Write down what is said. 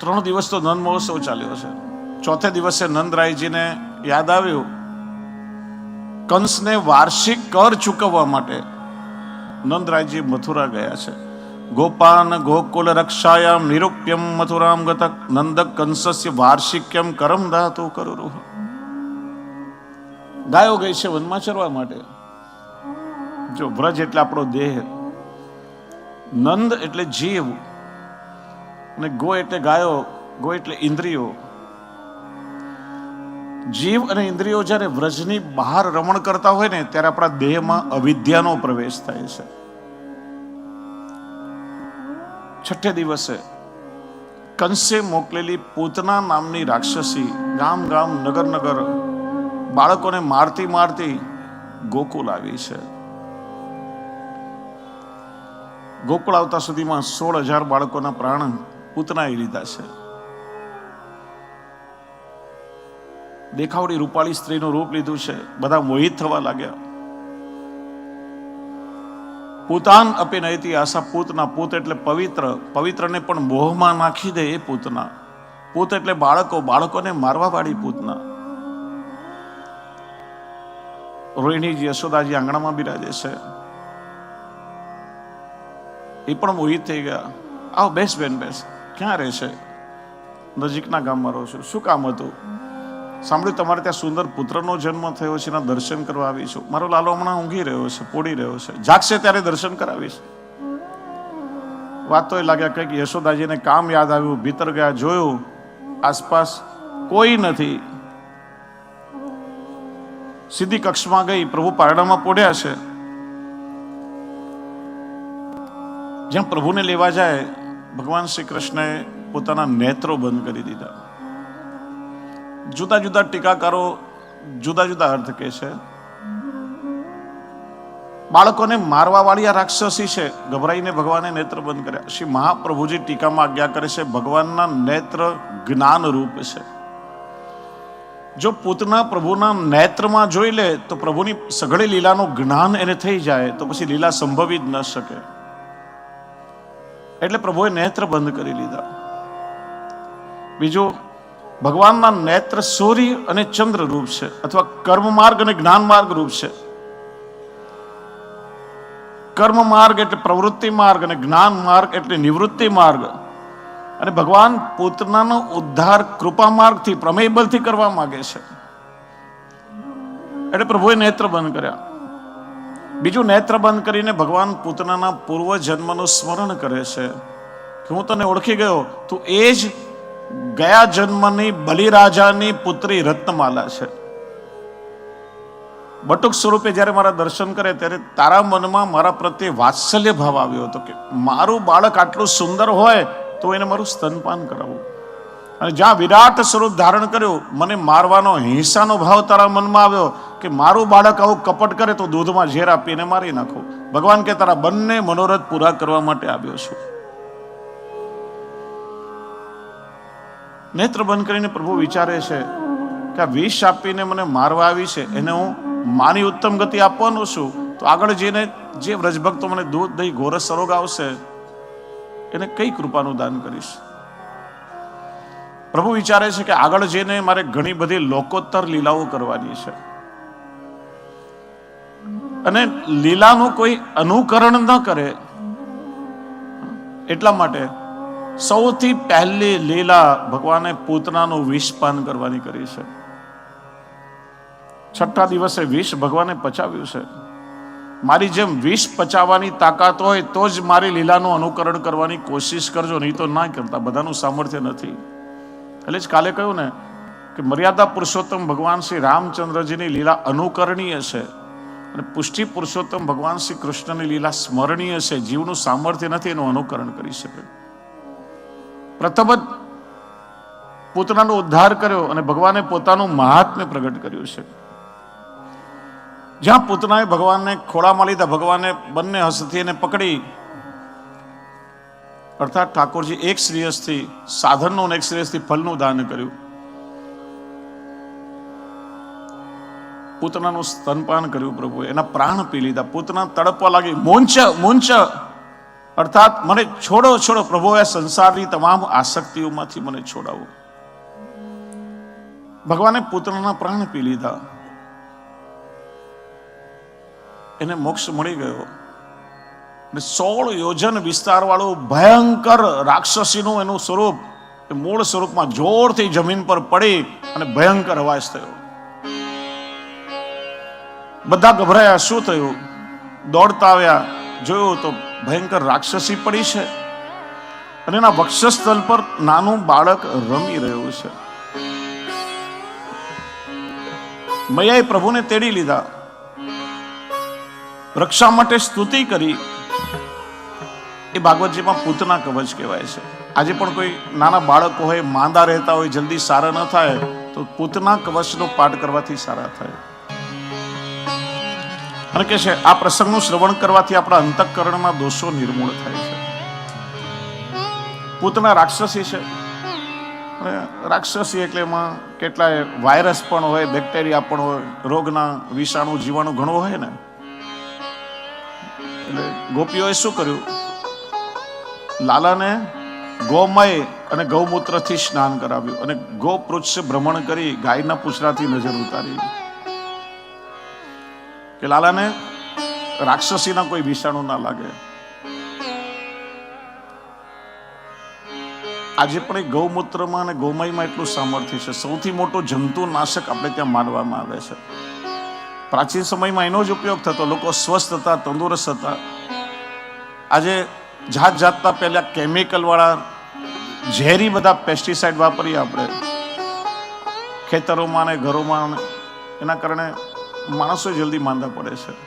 ત્રણ દિવસ તો નંદ મહોત્સવ ચાલ્યો છે ચોથે દિવસે નંદરાયજીને યાદ આવ્યું. કંસને વાર્ષિક કર ચૂકવવા માટે નંદરાયજી મથુરા ગયા છે. ગોપાન ગોકુલ રક્ષાયામ નિરૂપ્યમ મથુરામ ગતક નંદક કંસસ્ય વાર્ષિક્યમ કરમ ધાતુ કરુરુ ગાયો ગઈ છે વનમાં ચરવા માટે. જો વ્રજ એટલે આપણો દેહ. નંદ એટલે જીવ. અને ગો એટલે ગાયો, ગો એટલે ઇન્દ્રિયો. જીવ અને ઇન્દ્રિયો જ્યારે વ્રજની બહાર રમણ કરતા હોય ને, ત્યારે આપણા દેહમાં અવિદ્યાનો પ્રવેશ થાય છે. છઠ્ઠે દિવસે કંસે મોકલેલી પૂતના નામની રાક્ષસી ગામ ગામ, નગર નગર બાળકોને મારતી મારતી ગોકુલ આવી છે. ગોકુળ આવતા સુધીમાં સોળ હજાર બાળકોના પ્રાણ પૂતનાએ લીધા છે. દેખાવડી રૂપાળી સ્ત્રીનું રૂપ લીધું છે. બધા મોહિત થવા લાગ્યા. પૂતાન અપી નયતી આશા પૂતના પૂત એટલે પવિત્ર. પવિત્રને પણ મોહમાં નાખી દે એ પૂતના. પૂત એટલે બાળકો. બાળકોને મારવા વાળી પૂતના. રોહિણીજી યશોદાજી આંગણામાં બિરાજે છે. એ પણ મોહિત થઈ ગયા. આવ બેસ બેન, બેસ. ક્યાં રહે છે નજીકના ગામમાં રહો છું. શું કામ હતું? સાંભળ્યું તમારે ત્યાં સુંદર પુત્રનો જન્મ થયો છે, એના દર્શન કરવા આવીશું મારો લાલો હમણાં ઊંઘી રહ્યો છે, પોડી રહ્યો છે. જાગશે ત્યારે દર્શન કરાવીશ. વાત એ લાગ્યા કંઈક યશોદાજીને કામ યાદ આવ્યું, ભીતર ગયા, જોયું, આસપાસ કોઈ નથી. સીધી કક્ષમાં ગઈ, પ્રભુ પારણામાં પોડ્યા છે. જ્યાં પ્રભુને લેવા જાય ભગવાન શ્રી કૃષ્ણએ પોતાના નેત્રો બંધ કરી દીધા. જુદા જુદા ટીકાકારો જુદા જુદા અર્થ કે છે. બાળકોને મારવા વાળી આ રાક્ષસી છે, ગભરાઈને ભગવાને નેત્ર બંધ કર્યા. શ્રી મહાપ્રભુજી ટીકામાં આજ્ઞા કરે છે, ભગવાનના નેત્ર જ્ઞાન રૂપ છે. જો પોતના પ્રભુના નેત્રમાં જોઈ લે, તો પ્રભુની સઘળી લીલાનું જ્ઞાન એને થઈ જાય, તો પછી લીલા સંભવી જ ન શકે. એટલે પ્રભુએ નેત્ર બંધ કરી લીધા. બીજું, ભગવાનના નેત્ર સૂર્ય અને ચંદ્ર રૂપ છે, અથવા કર્મ માર્ગ અને જ્ઞાન માર્ગ રૂપ છે. કર્મ માર્ગ એટલે પ્રવૃત્તિ માર્ગ અને જ્ઞાન માર્ગ એટલે નિવૃત્તિ માર્ગ અને ભગવાન પૂતનાનો ઉદ્ધાર કૃપા માર્ગથી પ્રમેય બલથી કરવા માંગે છે. એટલે પ્રભુએ નેત્ર બંધ કર્યા. બીજું નેત્ર બંધ કરીને ભગવાન પુત્રના પૂર્વ જન્મનું સ્મરણ કરે છે. કે હું તને ઓળખી ગયો, તું એ જ ગયા જન્મની બલિરાજાની પુત્રી રત્નમાલા છે. બટુક સ્વરૂપે જ્યારે મારા દર્શન કરે ત્યારે તારા મનમાં મારા પ્રત્યે વાત્સલ્ય ભાવ આવ્યો હતો કે મારું બાળક આટલું સુંદર હોય તો એને મારું સ્તનપાન કરાવવું અને જ્યાં વિરાટ સ્વરૂપ ધારણ કર્યું, મને મારવાનો હિંસાનો ભાવ તારા મનમાં આવ્યો કે મારું બાળક આવું કપટ કરે તો દૂધમાં ઝેર આપીને મારી નાખો. ભગવાન કે તારા બંને મનોરથ પૂરા કરવા માટે આવ્યો છું. નેત્ર બંધ કરીને પ્રભુ વિચારે છે કે આ વિષ આપીને મને મારવા આવી છે, એને હું માની ઉત્તમ ગતિ આપવાનો છું. તો આગળ જઈને જે વ્રજભક્તો મને દૂધ દહીં ઘોરસ સરોગ આવશે, એને કઈ કૃપાનું દાન કરીશ? પ્રભુ વિચારે છે કે આગળ જઈને મારે ઘણી બધી લોકોત્તર લીલાઓ કરવાની છે. અને લીલાનું કોઈ અનુકરણ ન કરે. એટલા માટે સૌથી પહેલી લીલા ભગવાને પૂતનાનું વિષપાન કરવાની કરી છે. છઠ્ઠા દિવસે વિષ ભગવાને પચાવ્યું છે. મારી જેમ વિષ પચાવવાની તાકાત હોય તો જ મારી લીલાનું અનુકરણ કરવાની કોશિશ કરજો, નહીં તો ના કરતા. બધાનું સામર્થ્ય નથી. એટલે જ કાલે કહ્યું ને કે મર્યાદા પુરુષોત્તમ ભગવાન શ્રી રામચંદ્રજીની લીલા અનુકરણીય છે. અને પુષ્ટિ પુરુષોત્તમ ભગવાન શ્રી કૃષ્ણની લીલા સ્મરણીય છે, જીવનું સામર્થ્ય નથી એનું અનુકરણ કરી શકે. પ્રથમ જ પોતાનો ઉદ્ધાર કર્યો અને ભગવાને પોતાનું મહાત્મ્ય પ્રગટ કર્યું છે. જ્યાં પૂતનાએ ભગવાનને ખોળામાં લીધા, ભગવાને બંને હસ્તથી એને પકડી. અર્થાત ઠાકોરજી એક શ્રેયસથી, સાધનનું અને એક શ્રેયસથી ફલનું દાન કર્યું. પૂતનાનું સ્તનપાન કર્યું પ્રભુએ. એના પ્રાણ પી લીધા. પૂતના તડપવા લાગી. મોંચ મોંચ. અર્થાત મને છોડો છોડો. પ્રભુ એ સંસારની તમામ આસક્તિઓમાંથી મને છોડાવો. ભગવાને પુત્રના પ્રાણ પી લીધા. એને મોક્ષ મળી ગયો. ને સોળ યોજન વિસ્તારવાળું ભયંકર રાક્ષસીનું એનું સ્વરૂપ મૂળ સ્વરૂપમાં જોરથી જમીન પર પડી અને ભયંકર અવાજ થયો. બધા ગભરાયા. શું થયું? દોડતા આવ્યા, જોયું તો ભયંકર રાક્ષસી પડી છે અને એના વક્ષસ્થળ પર નાનું બાળક રમી રહ્યું છે. મૈયાએ પ્રભુને તેડી લીધા. રક્ષા માટે સ્તુતિ કરી. એ ભાગવતજીમાં પૂતના કવચ કહેવાય છે. આજે પણ કોઈ નાના બાળકો હોય, માંદા રહેતા હોય, જલ્દી સારા ન થાય, તો પૂતના કવચનો પાઠ કરવાથી સારા થાય. અને કે છે, આ પ્રસંગનું શ્રવણ કરવાથી આપણા અંતઃકરણમાં દોષો નિર્મૂળ થાય છે. પૂતના રાક્ષસી છે. અને રાક્ષસી એટલે એમાં કેટલાય વાયરસ પણ હોય, બેક્ટેરિયા પણ હોય, રોગના વિષાણુ જીવાણુ ઘણો હોય ને. એટલે ગોપીઓએ શું કર્યું? લાલાને ગોમય અને ગૌમૂત્રથી સ્નાન કરાવ્યું અને ગોપૃચ્છ ભ્રમણ કરી ગાયના પૂછડાથી નજર ઉતારી. કે લાલાને રાક્ષસીના કોઈ વિષાણુ ના લાગે. આજે પણ એ ગૌમૂત્રમાં અને ગૌમયમાં એટલું સામર્થ્ય છે. સૌથી મોટો જંતુનાશક આપણે ત્યાં માનવામાં આવે છે. પ્રાચીન સમયમાં એનો જ ઉપયોગ થતો. લોકો સ્વસ્થ હતા, તંદુરસ્ત હતા. આજે જાત જાતના પહેલા કેમિકલ વાળા ઝેરી બધા પેસ્ટિસાઇડ વાપરીએ આપણે. ખેતરોમાં ને ઘરોમાં એના કારણે માણસો જલ્દી માંદા પડે છે.